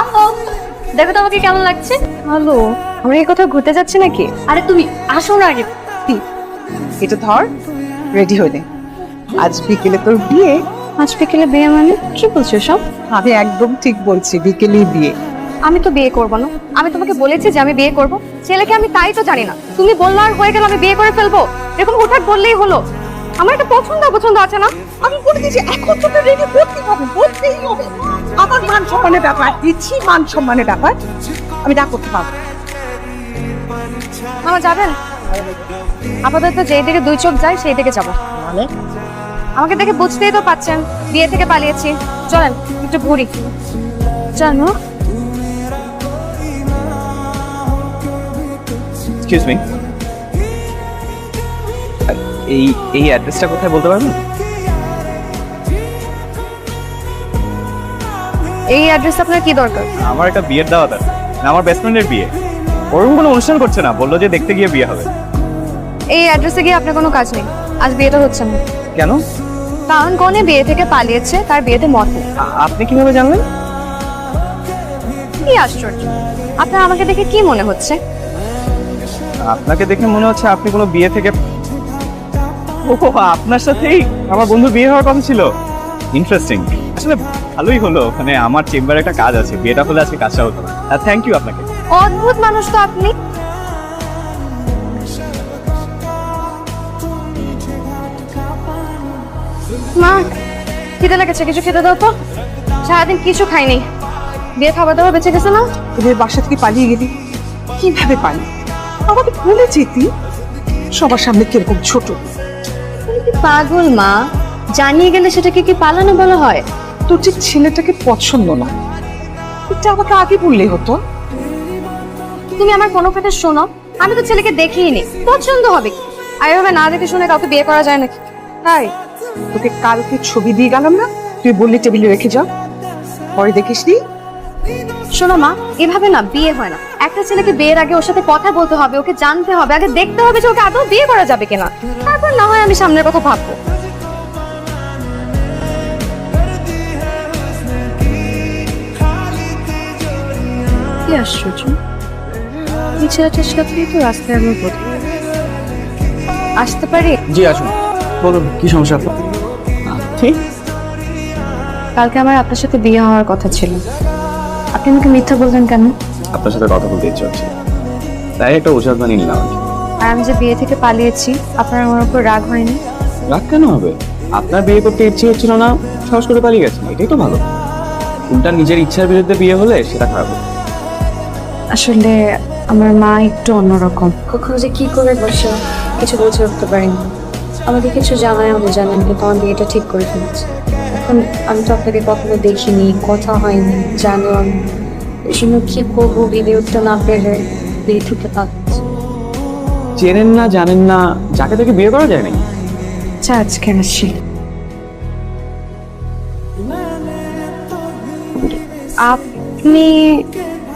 আম্মু দেখো তো আমাকে কেমন লাগছে। ভালো আমরা এই কোথাও ঘুরতে যাচ্ছি নাকি? আরে তুমি আসো না আগে? এটা ধর রেডি হয়ে নে। আজ বিকেলে তোর বিয়ে। আজ বিকেলে বিয়ে মানে? কি বলছো সব আমি একদম ঠিক বলছি বিকেলেই বিয়ে। আমি তো বিয়ে করব না। আমি তোমাকে বলেছি যে আমি বিয়ে করব। ছেলেকে আমি তাই তো জানি না। তুমি বলল আর হয়ে গেল আমি বিয়ে করে ফেলব। এরকম হুটহাট বললেই হলো। আমার একটা পছন্দ অপছন্দ আছে না। আমি বলে দিয়েছি এখন তোকে রেডি করতে হবে বলতেই হবে। আমার মান সম্মানের ব্যাপার দিচ্ছি মান সম্মানের ব্যাপার আমি না করতে পারব। মামা যাবেন? আপাতত যেই দিকে দুই চোখ যায় সেই দিকে যাব। মানে? আমাকে দেখে বুঝতেই তো পাচ্ছেন বিয়ে থেকে পালিয়েছি। চলেন একটু ঘুরি। জানো এক্সকিউজ মি এই এই অ্যাড্রেসটা কোথায় বলতে পারবেন? এই অ্যাড্রেস আপনার কি দরকার? আমার একটা বিয়ের দাওয়াত আছে। না, আমার বেস্ট ফ্রেন্ডের বিয়ে। ওরকম কোনো অনুষ্ঠান করছে না বলল যে দেখতে গিয়ে বিয়ে হবে। এই অ্যাড্রেসে গিয়ে আপনার কোনো কাজ নেই। আজ বিয়েটা হচ্ছে না। কেন? কারণ কনে বিয়ে থেকে পালিয়েছে তার বিয়েতে মত নেই। আপনি কীভাবে জানলেন? কি আশ্চর্য। আপনার আমাকে দেখে কি মনে হচ্ছে? আপনাকে দেখে মনে হচ্ছে আপনি কোনো বিয়ে থেকে ও আপনার সাথেই আমার বন্ধু বিয়ে হওয়ার কথা ছিল। ইন্টারেস্টিং আসলে ভালোই হলো। মানে আমার চেম্বারে একটা কাজ আছে বিয়েটা হলে আজকে কাজটা হতো। থ্যাংক ইউ আপনাকে। অদ্ভুত মানুষ তো আপনি। মা খিদে লেগেছে কিছু খেতে দাও তো। সারাদিন কিছু খাইনি। বিয়ে খাবার দাবার বেঁচে গেছে না? তোদের বাসা থেকে পালিয়ে গেলি? কীভাবে পালি? আমাকে ভুলে যেতি। সবার সামনে কীরকম ছোট। পাগল মা জানিয়ে গেলে সেটাকে কি পালানো বলা হয়? তোর যে ছেলেটাকে পছন্দ না এটা আমাকে আগে বললে হতো। তুমি আমার কোনো কথা শোনো আমি তো ছেলেকে দেখিনি। নি পছন্দ হবে কি? আর এভাবে না দেখে শুনে কাউকে বিয়ে করা যায় নাকি? তাই তোকে কালকে ছবি দিয়ে গেলাম না? তুই বললি টেবিলে রেখে যাও পরে দেখিস নি শোনো মা এভাবে না বিয়ে হয় না। একটা ছেলেকে বিয়ের আগে ওর সাথে কথা বলতে হবে ওকে জানতে হবে আগে দেখতে হবে যে ওকে আদৌ বিয়ে করা যাবে কিনা। তারপর না হয় আমি সামনের কথা ভাববো। কি আশ্চর্য? এই ছেলেটার সাথেই তো রাস্তায় আমার প্রথম আসতে পারি? জি আসুন। বলুন কি সমস্যা আপনার? ঠিক কালকে আমার আপনার সাথে বিয়ে হওয়ার কথা ছিল। আপনি আমাকে মিথ্যা বললেন কেন? আপনার সাথে কথা বলতে ইচ্ছে হচ্ছে। তাই একটা ওষুধ বানিয়ে নিলাম। আর আমি যে বিয়ে থেকে পালিয়েছি আপনার আমার উপর রাগ হয়নি? রাগ কেন হবে? আপনার বিয়ে করতে ইচ্ছে হচ্ছিল না সাহস করে পালিয়ে গেছেন এটাই তো ভালো। উল্টা নিজের ইচ্ছার বিরুদ্ধে বিয়ে হলে সেটা খারাপ হবে। আসলে আমার মা একটু অন্যরকম। কখন যে কি করে বসে কিছু বুঝে উঠতে পারিনি। আমাকে কিছু জানায় আমি জানেন কিন্তু আমার বিয়েটা ঠিক করে ফেলেছে। এখন আমি তো আপনাকে কখনো দেখিনি কথা হয়নি জানো আমি এই জন্য কি করব বিয়ে উঠতে না পেরে বিয়ে থেকে পাচ্ছি চেনেন না জানেন না যাকে তাকে বিয়ে করা যায় আচ্ছা আজকে আসি আপনি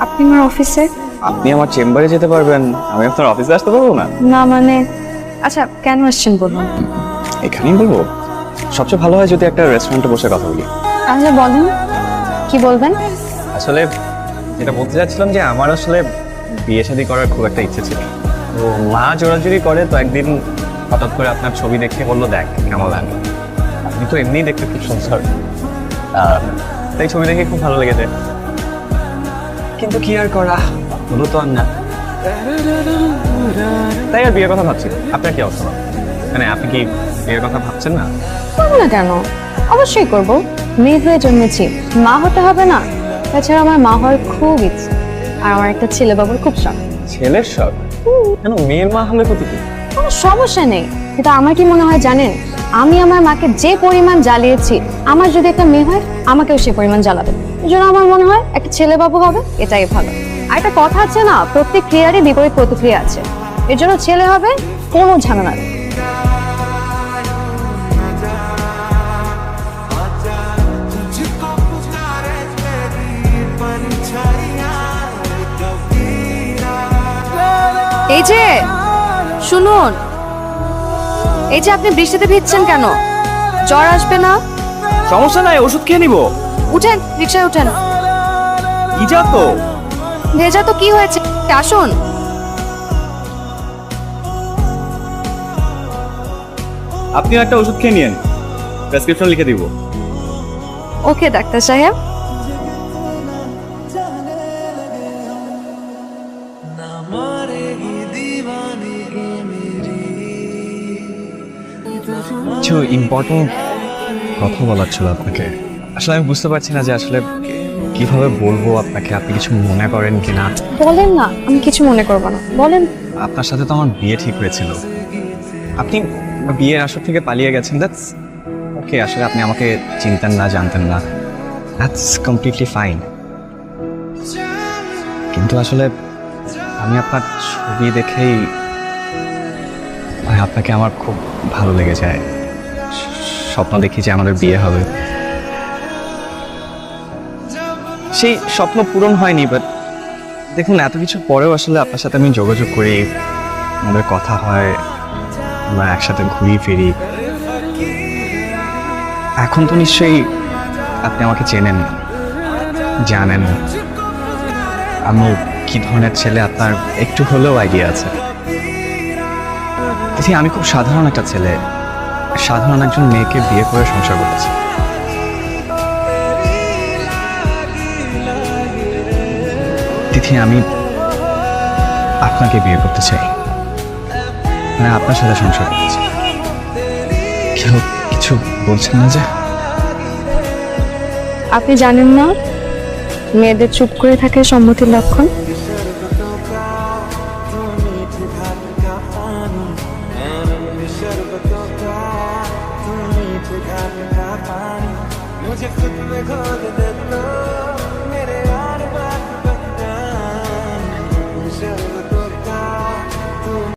আপনি আমার অফিসে? আপনি আমার চেম্বারে যেতে পারবেন আমি আপনার অফিসে আসতে পারব না? না মানে আচ্ছা কেন আসছেন বলুন? এখানেই বলব সবচেয়ে ভালো হয় যদি একটা রেস্টুরেন্টে বসে কথা বলি। আচ্ছা বলুন কি বলবেন? আসলে যেটা বলতে চাচ্ছিলাম যে আমার আসলে বিয়ে শাদী করার খুব একটা ইচ্ছে ছিল। তো মা জোরাজুরি করে তো একদিন হঠাৎ করে আপনার ছবি দেখে বলল দেখ কেমন লাগে? আপনি তো এমনিই দেখতে খুব সুন্দর। তাই ছবি দেখে খুব ভালো লেগেছে। কিন্তু কি আর করা? হলো তো আর না। তাই আর বিয়ের কথা ভাবছি আপনার কি অবস্থা? মানে আপনি কি বিয়ের কথা ভাবছেন না? করব না কেন? অবশ্যই করব। মেয়ে হয়ে জন্মেছি। মা হতে হবে না? তাছাড়া আমার মা হওয়ার খুব ইচ্ছে। আর আমার একটা ছেলে বাবুর খুব শখ। ছেলের শখ? কেন মেয়ের মা হলে কত কি? কোনো সমস্যা নেই। কিন্তু আমার কি মনে হয় জানেন? আমি আমার মাকে যে পরিমাণ জ্বালিয়েছি, আমার যদি একটা মেয়ে হয়, আমাকেও সে পরিমাণ জ্বালাবে। এই জন্য আমার মনে হয় একটা ছেলে বাবু হবে, এটাই ভালো। আর একটা কথা আছে না, প্রত্যেক ক্রিয়ারই বিপরীত প্রতিক্রিয়া আছে। এর জন্য ছেলে হবে, কোনো ঝামেলা নেই। এই যে, শুনুন এই যে আপনি বৃষ্টিতে ভিজছেন কেন? জ্বর আসবে না? সমস্যা নাই ওষুধ খেয়ে নিবো। উঠেন রিক্সায় উঠেন। ভিজা তো? ভেজা তো কি হয়েছে? আসুন। আপনিও একটা ওষুধ খেয়ে নিন প্রেসক্রিপশন লিখে দিব। ওকে ডাক্তার সাহেব। কিছু ইম্পর্টেন্ট কথা বলার ছিল আপনাকে। আসলে আমি বুঝতে পারছি না যে আসলে কীভাবে বলব আপনাকে আপনি কিছু মনে করেন কি না বলেন না আমি কিছু মনে করব না বলেন। আপনার সাথে তো আমার বিয়ে ঠিক হয়েছিল। আপনি বিয়ের আসর থেকে পালিয়ে গেছেন দ্যাটস ওকে আসলে আপনি আমাকে চিনতেন না জানতেন না। দ্যাটস কমপ্লিটলি ফাইন কিন্তু আসলে আমি আপনার ছবি দেখেই আপনাকে আমার খুব ভালো লেগে যায়। স্বপ্ন দেখি যে আমাদের বিয়ে হবে। সেই স্বপ্ন পূরণ হয়নি বাট দেখুন, এত কিছু পরেও আসলে আপনার সাথে আমি যোগাযোগ করি। আমাদের কথা হয়, আমরা একসাথে ঘুরি ফিরি। এখন তো নিশ্চয়ই আপনি আমাকে চেনেন, জানেন। আমি কি ধরনের ছেলে, আপনার একটু হলেও আইডিয়া আছে। আমি খুব সাধারণ একটা ছেলে। সাধারণ একজন মেয়েকে বিয়ে করে সংসার করেছি। তিথি, আমি আপনাকে বিয়ে করতে চাই। মানে আপনার সাথে সংসার করতে চাই কেউ কিছু বলছেন না যে? আপনি জানেন না? মেয়েদের চুপ করে থাকে সম্মতির লক্ষণ? ที่ขาดไม่รักมันรู้จะขึ้นไม่ค่อยจะเด็ดเลย